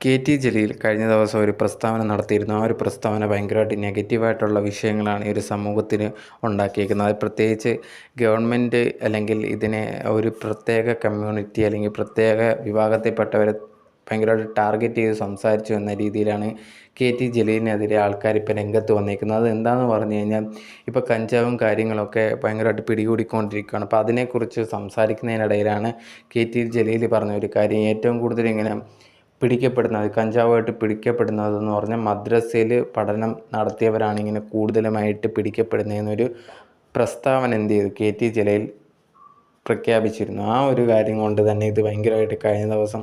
K T Jaleel കഴിഞ്ഞ ദിവസം ഒരു പ്രസ്താവന നടത്തിയിരുന്നു. ആ ഒരു പ്രസ്താവന ഭയങ്കരമായിട്ട് നെഗറ്റീവായിട്ടുള്ള വിഷയങ്ങളാണ് ഈ ഒരു സമൂഹത്തിന് ഉണ്ടാക്കിയിരിക്കുന്നത്. അത് പ്രത്യേകിച്ച് ഗവൺമെന്റ് അല്ലെങ്കിൽ ഇതിനെ ഒരു പ്രത്യേക കമ്മ്യൂണിറ്റി അല്ലെങ്കിൽ പ്രത്യേക വിഭാഗത്തിൽപ്പെട്ടവരെ ഭയങ്കരമായിട്ട് ടാർഗറ്റ് ചെയ്ത് സംസാരിച്ചു എന്ന രീതിയിലാണ് കെ ടി ജലീലിനെതിരെ ആൾക്കാർ ഇപ്പോൾ രംഗത്ത് വന്നിരിക്കുന്നത്. അത് എന്താണെന്ന് പറഞ്ഞു കഴിഞ്ഞാൽ ഇപ്പോൾ കഞ്ചാവും കാര്യങ്ങളൊക്കെ ഭയങ്കരമായിട്ട് പിടികൂടിക്കൊണ്ടിരിക്കുകയാണ്. അപ്പോൾ അതിനെക്കുറിച്ച് സംസാരിക്കുന്നതിനിടയിലാണ് കെ ടി ജലീൽ പറഞ്ഞ ഒരു കാര്യം ഏറ്റവും കൂടുതൽ ഇങ്ങനെ പിടിക്കപ്പെടുന്നത് കഞ്ചാവായിട്ട് പിടിക്കപ്പെടുന്നതെന്ന് പറഞ്ഞാൽ മദ്രസയിൽ പഠനം നടത്തിയവരാണ് ഇങ്ങനെ കൂടുതലുമായിട്ട് പിടിക്കപ്പെടുന്നതെന്നൊരു പ്രസ്താവന എന്ത് ചെയ്തു? കെ ടി ജലയിൽ പ്രഖ്യാപിച്ചിരുന്നു. ആ ഒരു കാര്യം കൊണ്ട് തന്നെ ഇത് ഭയങ്കരമായിട്ട് കഴിഞ്ഞ ദിവസം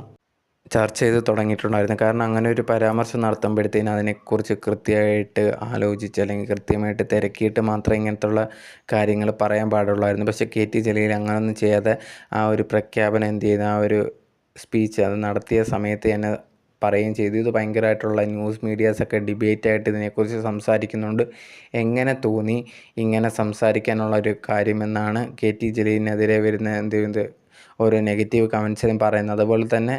ചർച്ച ചെയ്ത് തുടങ്ങിയിട്ടുണ്ടായിരുന്നു. കാരണം അങ്ങനെ ഒരു പരാമർശം നടത്തുമ്പോഴത്തേന് അതിനെക്കുറിച്ച് കൃത്യമായിട്ട് ആലോചിച്ച് അല്ലെങ്കിൽ കൃത്യമായിട്ട് തിരക്കിയിട്ട് മാത്രമേ ഇങ്ങനത്തുള്ള കാര്യങ്ങൾ പറയാൻ പാടുള്ളായിരുന്നു. പക്ഷേ കെ ടി ജലീൽ അങ്ങനെയൊന്നും ചെയ്യാതെ ആ ഒരു പ്രഖ്യാപനം എന്ത് ചെയ്യുന്ന ആ ഒരു സ്പീച്ച് അത് നടത്തിയ സമയത്ത് തന്നെ പറയുകയും ചെയ്തു. ഇത് ഭയങ്കരമായിട്ടുള്ള ന്യൂസ് മീഡിയാസൊക്കെ ഡിബേറ്റായിട്ട് ഇതിനെക്കുറിച്ച് സംസാരിക്കുന്നുണ്ട്. എങ്ങനെ തോന്നി ഇങ്ങനെ സംസാരിക്കാനുള്ള ഒരു കാര്യമെന്നാണ് കെ ടി ജലീലിനെതിരെ വരുന്ന എന്ത് ഓരോ നെഗറ്റീവ് കമൻസിലും പറയുന്നത്. അതുപോലെ തന്നെ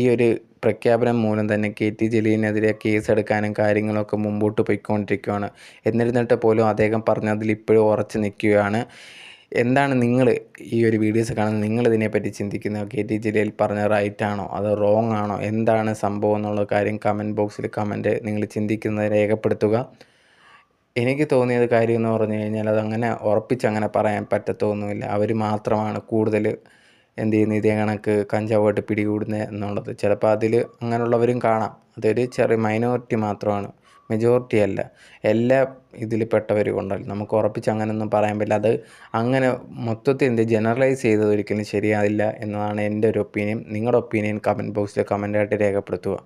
ഈ ഒരു പ്രഖ്യാപനം മൂലം തന്നെ കെ ടി ജലീലിനെതിരെ കേസെടുക്കാനും കാര്യങ്ങളൊക്കെ മുമ്പോട്ട് പോയിക്കൊണ്ടിരിക്കുകയാണ്. എന്നിരുന്നിട്ട് പോലും അദ്ദേഹം പറഞ്ഞതിൽ ഇപ്പോഴും ഉറച്ചു നിൽക്കുകയാണ്. എന്താണ് നിങ്ങൾ ഈ ഒരു വീഡിയോസ് കാണുന്നത്? നിങ്ങൾ ഇതിനെപ്പറ്റി ചിന്തിക്കുന്നത് കെ ടി ജലീൽ പറഞ്ഞ റൈറ്റ് ആണോ? അത് റോങ് ആണോ? എന്താണ് സംഭവം എന്നുള്ള കാര്യം കമന്റ് ബോക്സിൽ കമന്റ് നിങ്ങൾ ചിന്തിക്കുന്നത് രേഖപ്പെടുത്തുക. എനിക്ക് തോന്നിയത് കാര്യം എന്ന് പറഞ്ഞു കഴിഞ്ഞാൽ അതങ്ങനെ ഉറപ്പിച്ചങ്ങനെ പറയാൻ പറ്റത്തൊന്നുമില്ല. അവർ മാത്രമാണ് കൂടുതൽ എന്ത് ചെയ്യുന്ന ഇതേ കണക്ക് കഞ്ചാവായിട്ട് പിടികൂടുന്നത് എന്നുള്ളത്. ചിലപ്പോൾ അതിൽ അങ്ങനെയുള്ളവരും കാണാം. അതൊരു ചെറിയ മൈനോറിറ്റി മാത്രമാണ്. മെജോറിറ്റി അല്ല. എല്ലാ ഇതിൽ പെട്ടവരും ഉണ്ടല്ലോ. നമുക്ക് ഉറപ്പിച്ച് അങ്ങനെയൊന്നും പറയാൻ പറ്റില്ല. അത് അങ്ങനെ മൊത്തത്തിൽ എന്ത് ജനറലൈസ് ചെയ്തത് ഒരിക്കലും ശരിയാവില്ല എന്നതാണ് എന്റെ ഒരു ഒപ്പീനിയൻ നിങ്ങളുടെ ഒപ്പീനിയൻ കമന്റ് ബോക്സിൽ കമന്റായിട്ട് രേഖപ്പെടുത്തുക.